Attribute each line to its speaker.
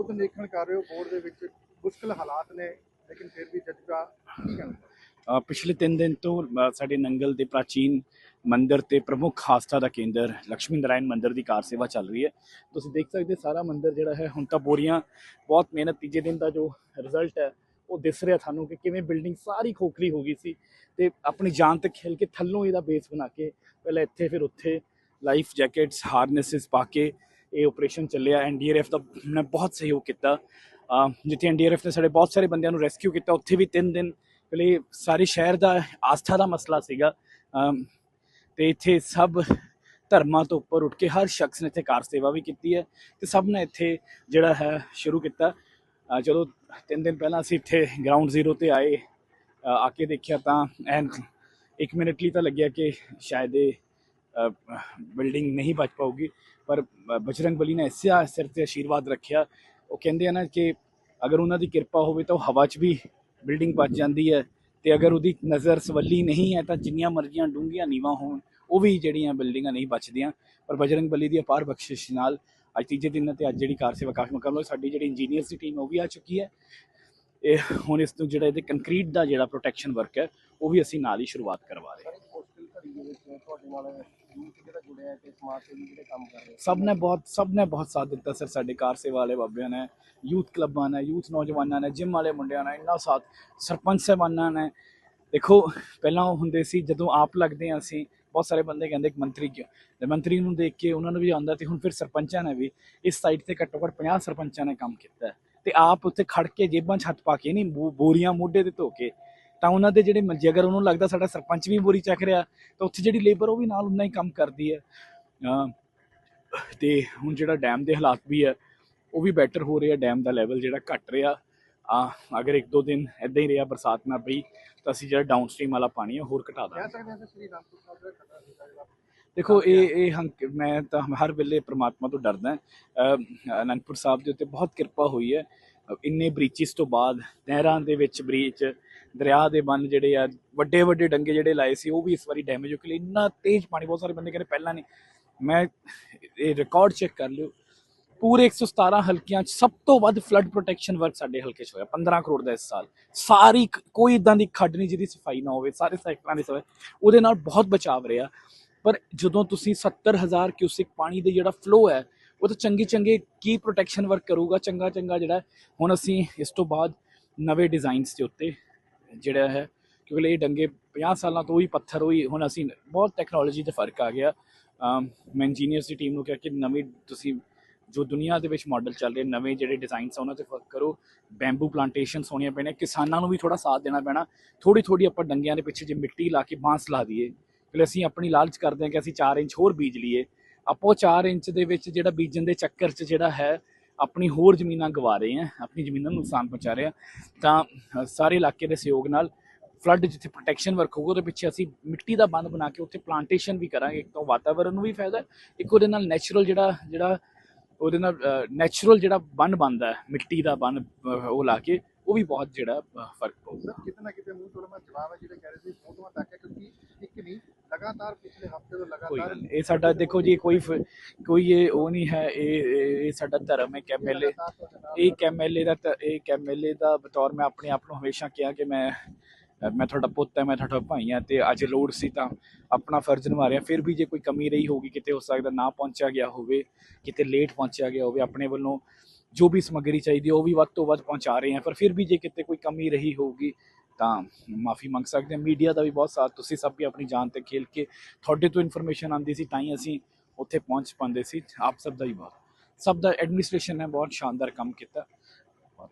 Speaker 1: ਖੁਦ ਨਿਰੀਖਣ ਕਰ ਰਹੇ ਹੋ ਬੋਰਡ ਦੇ ਵਿੱਚ ਮੁਸ਼ਕਲ ਹਾਲਾਤ ਨੇ, ਲੇਕਿਨ ਫਿਰ ਵੀ ਜਜ਼ਬਾ ਕੀ ਕਹਿਣਾ
Speaker 2: ਪਿਛਲੇ 3 ਦਿਨ ਤੋਂ ਸਾਡੇ ਨੰਗਲ ਦੇ ਪ੍ਰਾਚੀਨ ਮੰਦਿਰ ਤੇ ਪ੍ਰਮੁੱਖ ਆਸਥਾ ਦਾ ਕੇਂਦਰ ਲక్ష్ਮੀ ਨਾਰਾਇਣ ਮੰਦਿਰ ਦੀ ਕਾਰ ਸੇਵਾ ਚੱਲ ਰਹੀ ਹੈ। ਤੁਸੀਂ ਦੇਖ ਸਕਦੇ ਸਾਰਾ ਮੰਦਿਰ ਜਿਹੜਾ ਹੈ, ਹੁਣ ਤਾਂ ਬੋਰੀਆਂ ਬਹੁਤ ਮਿਹਨਤ, ਤੀਜੇ ਦਿਨ ਦਾ ਜੋ ਰਿਜ਼ਲਟ ਹੈ, ਉਹ ਦਿਸ ਰਿਹਾ ਤੁਹਾਨੂੰ ਕਿ ਕਿਵੇਂ ਬਿਲਡਿੰਗ ਸਾਰੀ ਖੋਖਲੀ ਹੋ ਗਈ ਸੀ ਤੇ ਆਪਣੀ ਜਾਨ ਤੇ ਖੇਲ ਕੇ ਥੱਲੋਂ ਇਹਦਾ ਬੇਸ ਬਣਾ ਕੇ, ਪਹਿਲਾਂ ਇੱਥੇ, ਫਿਰ ਉੱਥੇ ਲਾਈਫ ਜੈਕਟਸ ਹਾਰਨੈਸਸ ਪਾ ਕੇ ਇਹ ਆਪਰੇਸ਼ਨ ਚੱਲਿਆ ਐਨਡੀਆਰਐਫ ਦਾ ਨੇ ਬਹੁਤ ਸਹਿਯੋਗ ਕੀਤਾ। ਅ, ਜਿੱਥੇ ਐਨਡੀਆਰਐਫ ਨੇ ਸਾਡੇ ਬਹੁਤ ਸਾਰੇ ਬੰਦਿਆਂ ਨੂੰ ਰੈਸਕਿਊ ਕੀਤਾ ਉੱਥੇ ਵੀ 3 ਦਿਨ ਪਹਿਲੇ ਸਾਰੇ ਸ਼ਹਿਰ ਦਾ ਆਸਥਾ ਦਾ ਮਸਲਾ ਸੀਗਾ। ਅਮ ਤੇ ਇੱਥੇ ਸਭ ਧਰਮਾਂ ਤੋਂ ਉੱਪਰ ਉੱਠ ਕੇ ਹਰ ਸ਼ਖਸ ਨੇ ਇੱਥੇ ਕਾਰ ਸੇਵਾ ਵੀ ਕੀਤੀ ਹੈ ਤੇ ਸਭ ਨੇ ਇੱਥੇ ਜਿਹੜਾ ਹੈ ਸ਼ੁਰੂ ਕੀਤਾ। ਜਦੋਂ ਤਿੰਨ ਦਿਨ ਪਹਿਲਾਂ ਅਸੀਂ ਇੱਥੇ ਗਰਾਊਂਡ ਜ਼ੀਰੋ ਤੇ ਆਏ ਆ ਕੇ ਦੇਖਿਆ ਤਾਂ ਐਨ ਇੱਕ ਮਿੰਟ ਲਈ ਤਾਂ ਲੱਗਿਆ ਕਿ ਸ਼ਾਇਦ ਇਹ ਬਿਲਡਿੰਗ ਨਹੀਂ ਬਚ ਪਾਊਗੀ। ਪਰ ਬਜਰੰਗ ਬਲੀ ਨੇ ਇਸੇ ਸਿਰ ਤੇ ਆਸ਼ੀਰਵਾਦ ਰੱਖਿਆ। ਉਹ ਕਹਿੰਦੇ ਆ ਨਾ ਕਿ ਅਗਰ ਉਹਨਾਂ ਦੀ ਕਿਰਪਾ ਹੋਵੇ ਤਾਂ ਉਹ ਹਵਾ 'ਚ ਵੀ ਬਿਲਡਿੰਗ ਬਚ ਜਾਂਦੀ ਹੈ। ਤੇ ਅਗਰ ਉਹਦੀ ਨਜ਼ਰ ਸਵੱਲੀ ਨਹੀਂ ਹੈ ਤਾਂ ਜਿੰਨੀਆਂ ਮਰਜ਼ੀਆਂ ਡੂੰਘੀਆਂ ਨੀਵਾਂ ਹੋਣ, ਉਹ ਵੀ ਜਿਹੜੀਆਂ ਬਿਲਡਿੰਗਾਂ ਨਹੀਂ ਬਚਦੀਆਂ। ਪਰ ਬਜਰੰਗ ਬਲੀ ਦੀ ਅਪਾਰ ਬਖਸ਼ਿਸ਼ ਨਾਲ ਅੱਜ ਤੀਜੇ ਦਿਨ ਤੇ ਅੱਜ ਜਿਹੜੀ ਕਾਰ ਸੇਵਾ ਕਾਫੀ ਮੁਕੰਮਲ ਹੋਈ, ਸਾਡੀ ਜਿਹੜੀ ਇੰਜੀਨੀਅਰਸ ਦੀ ਟੀਮ ਉਹ ਵੀ ਆ ਚੁੱਕੀ ਹੈ। ਇਹ ਹੁਣ ਇਸ ਤੋਂ ਜਿਹੜਾ ਇਹਦੇ ਕੰਕਰੀਟ ਦਾ ਜਿਹੜਾ ਪ੍ਰੋਟੈਕਸ਼ਨ ਵਰਕ ਹੈ, ਉਹ ਵੀ ਅਸੀਂ ਨਾਲ ਹੀ ਸ਼ੁਰੂਆਤ ਕਰਵਾ ਰਹੇ ਹਾਂ।
Speaker 1: ਸਰ ਦੇ ਵਿੱਚ ਤੁਹਾਡੇ ਨਾਲ ਯੂਥ ਜਿਹੜਾ ਜੁੜਿਆ ਤੇ ਸਮਾਜ ਸੇਵੀ ਜਿਹੜੇ ਕੰਮ ਕਰ ਰਹੇ
Speaker 2: ਸਭ ਨੇ ਬਹੁਤ ਸਭ ਨੇ ਬਹੁਤ ਸਾਥ ਦਿੱਤਾ ਸਰ ਸਾਡੇ ਕਾਰ ਸੇਵਾ ਵਾਲੇ ਬਾਬਿਆਂ ਨੇ ਯੂਥ ਕਲੱਬਾਂ ਨੇ ਯੂਥ ਨੌਜਵਾਨਾਂ ਨੇ ਜਿਮ ਵਾਲੇ ਮੁੰਡਿਆਂ ਨੇ, ਇੰਨਾ ਸਾਥ ਸਰਪੰਚ ਸਾਹਿਬਾਨਾਂ ਨੇ। ਦੇਖੋ, ਪਹਿਲਾਂ ਹੁੰਦੇ ਸੀ, ਜਦੋਂ ਆਪ ਲੱਗਦੇ ਆ ਅਸੀਂ, ਬਹੁਤ ਸਾਰੇ ਬੰਦੇ ਕਹਿੰਦੇ ਕਿ ਮੰਤਰੀ ਕਿਉਂ? ਤੇ ਮੰਤਰੀ ਨੂੰ ਦੇਖ ਕੇ ਉਹਨਾਂ ਨੂੰ ਵੀ ਆਉਂਦਾ ਤੇ ਹੁਣ ਫਿਰ ਸਰਪੰਚਾਂ ਨੇ ਵੀ ਇਸ ਸਾਈਡ ਤੇ ਘੱਟੋ ਘੱਟ 50 ਸਰਪੰਚਾਂ ਨੇ ਕੰਮ ਕੀਤਾ। ਤੇ ਆਪ ਉੱਥੇ ਖੜ ਕੇ ਜੇਬਾਂ 'ਚ ਹੱਥ ਪਾ ਕੇ ਨਹੀਂ ਬੋਰੀਆਂ ਮੋਢੇ ਤੇ ਧੋ ਕੇ ਤਾਂ ਉਹਨਾਂ ਦੇ ਜਿਹੜੇ ਮੰਜੇ ਅਗਰ ਉਹਨੂੰ ਲੱਗਦਾ ਸਾਡਾ ਸਰਪੰਚ ਵੀ ਬੋਰੀ ਚੱਕ ਰਿਹਾ ਤਾਂ ਉੱਥੇ ਜਿਹੜੀ ਲੇਬਰ ਉਹ ਵੀ ਨਾਲ ਉਨਾ ਹੀ ਕੰਮ ਕਰਦੀ ਹੈ। ਤੇ ਹੁਣ ਜਿਹੜਾ ਡੈਮ ਦੇ ਹਾਲਾਤ ਵੀ ਹੈ ਉਹ ਵੀ ਬੈਟਰ ਹੋ ਰਿਹਾ ਡੈਮ ਦਾ ਲੈਵਲ ਜਿਹੜਾ ਘਟ ਰਿਹਾ। ਆ ਅਗਰ ਇੱਕ ਦੋ ਦਿਨ ਇਦਾਂ ਹੀ ਰਿਹਾ ਬਰਸਾਤ ਨਾ ਪਈ ਤਾਂ ਅਸੀਂ ਜਿਹੜਾ ਡਾਊਨਸਟ੍ਰੀਮ ਵਾਲਾ ਪਾਣੀ ਹੈ ਹੋਰ ਘਟਾ ਦਾਂਗੇ। ਦੇਖੋ ਇਹ ਇਹ ਹੰਕ ਮੈਂ ਤਾਂ ਹਰ ਵੇਲੇ ਪ੍ਰਮਾਤਮਾ ਤੋਂ ਡਰਦਾ ਅਨੰਦਪੁਰ ਸਾਹਿਬ ਦੇ ਉੱਤੇ ਬਹੁਤ ਕਿਰਪਾ ਹੋਈ ਹੈ। ਇੰਨੇ ਬ੍ਰੀਚਿਸ ਤੋਂ ਬਾਅਦ ਨਹਿਰਾਂ ਦੇ ਵਿੱਚ ਬ੍ਰੀਚ ਦਰਿਆ ਦੇ ਬੰਨ ਜਿਹੜੇ ਆ, ਵੱਡੇ ਵੱਡੇ ਡੰਗੇ ਜਿਹੜੇ ਲਾਏ ਸੀ, ਉਹ ਵੀ ਇਸ ਵਾਰੀ ਡੈਮੇਜ ਹੋ ਕੇ ਇੰਨਾ ਤੇਜ਼ ਪਾਣੀ, ਬਹੁਤ ਸਾਰੇ ਬੰਦੇ ਕਹਿੰਦੇ ਪਹਿਲਾਂ ਨਹੀਂ। ਮੈਂ ਇਹ ਰਿਕਾਰਡ ਚੈੱਕ ਕਰ ਲਿਓ। ਪੂਰੇ 117 ਹਲਕਿਆਂ 'ਚ ਸਭ ਤੋਂ ਵੱਧ ਫਲੱਡ ਪ੍ਰੋਟੈਕਸ਼ਨ ਵਰਕ ਸਾਡੇ ਹਲਕੇ 'ਚ ਹੋਇਆ 15 ਕਰੋੜ ਦਾ ਇਸ ਸਾਲ। ਸਾਰੀ ਕੋਈ ਇਦਾਂ ਦੀ ਖੱਡ ਨਹੀਂ ਜਿਹਦੀ ਸਫ਼ਾਈ ਨਾ ਹੋਵੇ, ਸਾਰੇ ਸੈਕਟਰਾਂ ਦੀ ਸਫ਼ਾਈ। ਉਹਦੇ ਨਾਲ ਬਹੁਤ ਬਚਾਵ ਰਿਹਾ। ਪਰ ਜਦੋਂ ਤੁਸੀਂ 70000 ਕਿਊਸਿਕ ਪਾਣੀ ਦੇ ਜਿਹੜਾ ਫਲੋ ਹੈ, ਉਹ ਤਾਂ ਚੰਗੇ ਚੰਗੇ ਕੀ ਪ੍ਰੋਟੈਕਸ਼ਨ ਵਰਕ ਕਰੂਗਾ, ਚੰਗਾ ਚੰਗਾ ਜਿਹੜਾ ਹੁਣ ਅਸੀਂ ਇਸ ਤੋਂ ਬਾਅਦ ਨਵੇਂ ਡਿਜ਼ਾਈਨਸ ਦੇ ਉੱਤੇ ਜਿਹੜਾ ਹੈ, ਕਿਉਂਕਿ ਇਹ ਡੰਗੇ 50 ਸਾਲਾਂ ਤੋਂ ਹੀ ਪੱਥਰ ਹੋਈ, ਹੁਣ ਅਸੀਂ ਬਹੁਤ ਟੈਕਨੋਲੋਜੀ ਤੇ ਫ਼ਰਕ ਆ ਗਿਆ। ਮੈਂ ਇੰਜੀਨੀਅਰਸ ਦੀ ਟੀਮ ਨੂੰ ਕਿਹਾ ਕਿ ਨਵੀਂ ਤੁਸੀਂ ਜੋ ਦੁਨੀਆ ਦੇ ਵਿੱਚ ਮਾਡਲ ਚੱਲ ਰਹੇ, ਨਵੇਂ ਜਿਹੜੇ ਡਿਜ਼ਾਈਨਸ ਆ, ਉਹਨਾਂ ਤੇ ਫ਼ਰਕ ਕਰੋ। ਬੈਂਬੂ ਪਲਾਂਟੇਸ਼ਨਸ ਹੋਣੀਆਂ ਪੈਣੀਆਂ, ਕਿਸਾਨਾਂ ਨੂੰ ਵੀ ਥੋੜਾ ਸਾਥ ਦੇਣਾ ਪੈਣਾ। ਥੋੜੀ ਥੋੜੀ ਆਪਾਂ ਡੰਗਿਆਂ ਦੇ ਪਿੱਛੇ ਜੇ ਮਿੱਟੀ ਲਾ ਕੇ ਬਾਂਸ ਲਾ ਦਈਏ ਕਿ ਅਸੀਂ ਆਪਣੀ ਲਾਲਚ ਕਰਦੇ ਹਾਂ ਕਿ ਅਸੀਂ 4 ਇੰਚ ਹੋਰ ਬੀਜ ਲਈਏ। ਆਪੋ 4 ਇੰਚ ਦੇ ਵਿੱਚ ਜਿਹੜਾ ਬੀਜਣ ਦੇ ਚੱਕਰ 'ਚ ਜਿਹੜਾ ਹੈ ਆਪਣੀ ਹੋਰ ਜ਼ਮੀਨਾਂ ਗਵਾ ਰਹੇ ਹਾਂ, ਆਪਣੀ ਜ਼ਮੀਨਾਂ ਨੂੰ ਨੁਕਸਾਨ ਪਹੁੰਚਾ ਰਹੇ ਹਾਂ, ਤਾਂ ਸਾਰੇ ਇਲਾਕੇ ਦੇ ਸਹਿਯੋਗ ਨਾਲ ਫਲੱਡ ਜਿੱਥੇ ਪ੍ਰੋਟੈਕਸ਼ਨ ਵਰਕ ਹੋਊਗਾ ਉਹਦੇ ਪਿੱਛੇ ਅਸੀਂ ਮਿੱਟੀ ਦਾ ਬੰਦ ਬਣਾ ਕੇ ਉੱਥੇ ਪਲਾਂਟੇਸ਼ਨ ਵੀ ਕਰਾਂਗੇ, ਇੱਕ ਤਾਂ ਵਾਤਾਵਰਨ ਨੂੰ ਵੀ ਫਾਇਦਾ ਇੱਕ ਉਹਦੇ ਨਾਲ ਨੈਚੁਰਲ ਜਿਹੜਾ ਜਿਹੜਾ ਉਹਦੇ ਨਾਲ ਨੈਚੁਰਲ ਜਿਹੜਾ ਬੰਨ ਬਣਦਾ ਮਿੱਟੀ ਦਾ ਬੰਨ ਉਹ ਲਾ ਕੇ, ਉਹ ਵੀ ਬਹੁਤ ਜਿਹੜਾ ਫ਼ਰਕ ਪਊਗਾ।
Speaker 1: ਕਿਤੇ ਨਾ ਕਿਤੇ ਮੂੰਹ ਤੋੜ ਮੈਂ ਜਵਾਬ ਹੈ, ਜਿਹੜੇ ਕਹਿ ਰਹੇ ਸੀ ਫੋਟੋਆਂ ਤੱਕ ਕਿਉਂਕਿ ਇੱਕ ਨਹੀਂ ਲਗਾਤਾਰ ਪਿਛਲੇ ਹਫ਼ਤੇ ਤੋਂ
Speaker 2: ਕੋਈ
Speaker 1: ਲਗਾਤਾਰ
Speaker 2: ਗੱਲ ਨਹੀਂ। ਇਹ ਸਾਡਾ ਦੇਖੋ ਜੀ ਕੋਈ ਫ- ਕੋਈ ਇਹ ਉਹ ਨਹੀਂ ਹੈ ਇਹ ਇਹ ਇਹ ਸਾਡਾ ਧਰਮ ਹੈ ਐਮਐਲਏ
Speaker 1: ਲਗਾਤਾਰ ਤੁਹਾਡੇ ਨਾਲ
Speaker 2: ਇਹ ਐਮਐਲਏ ਦਾ ਤਾਂ- ਇਹ ਐਮਐਲਏ ਦਾ ਬਤੌਰ ਮੈਂ ਆਪਣੇ ਆਪ ਨੂੰ ਹਮੇਸ਼ਾ ਕਿਹਾ ਕਿ ਮੈਂ ਮੈਂ ਤੁਹਾਡਾ ਪੁੱਤ ਹੈ ਮੈਂ ਤੁਹਾਡਾ ਭਾਈ ਹਾਂ ਤੇ ਅੱਜ ਲੋੜ ਸੀ ਤਾਂ ਆਪਣਾ ਫਰਜ਼ ਨਿਭਾ ਰਿਹਾ ਫਿਰ ਵੀ ਜੇ ਕੋਈ ਕਮੀ ਰਹੀ ਹੋਗੀ ਕਿਤੇ ਹੋ ਸਕਦਾ ਨਾ ਪਹੁੰਚਿਆ ਗਿਆ ਹੋਵੇ ਕਿਤੇ ਲੇਟ ਪਹੁੰਚਿਆ ਗਿਆ ਹੋਵੇ ਆਪਣੇ ਵੱਲੋਂ ਜੋ ਵੀ ਸਮੱਗਰੀ ਚਾਹੀਦੀ ਹੈ ਉਹ ਵੀ ਵੱਧ ਤੋਂ ਵੱਧ ਪਹੁੰਚਾ ਰਹੇ ਹਾਂ। ਪਰ ਫਿਰ ਵੀ ਜੇ ਕਿਤੇ ਕੋਈ ਕਮੀ ਰਹੀ ਹੋਊਗੀ ਤਾਂ ਮਾਫੀ ਮੰਗ ਸਕਦੇ ਹਾਂ। ਮੀਡੀਆ ਦਾ ਵੀ ਬਹੁਤ ਸਾਥ। ਤੁਸੀਂ ਸਭ ਵੀ ਆਪਣੀ ਜਾਨ ਤੇ ਖੇਲ ਕੇ ਤੁਹਾਡੇ ਤੋਂ ਇਨਫੋਰਮੇਸ਼ਨ ਆਉਂਦੀ ਸੀ, ਤਾਂ ਹੀ ਅਸੀਂ ਉੱਥੇ ਪਹੁੰਚ ਪਾਉਂਦੇ ਸੀ। ਆਪ ਸਭ ਦਾ ਹੀ ਬਹੁਤ। ਸਭ ਦਾ ਐਡਮਿਨਿਸਟ੍ਰੇਸ਼ਨ ਨੇ ਬਹੁਤ ਸ਼ਾਨਦਾਰ ਕੰਮ ਕੀਤਾ। ਬਹੁਤ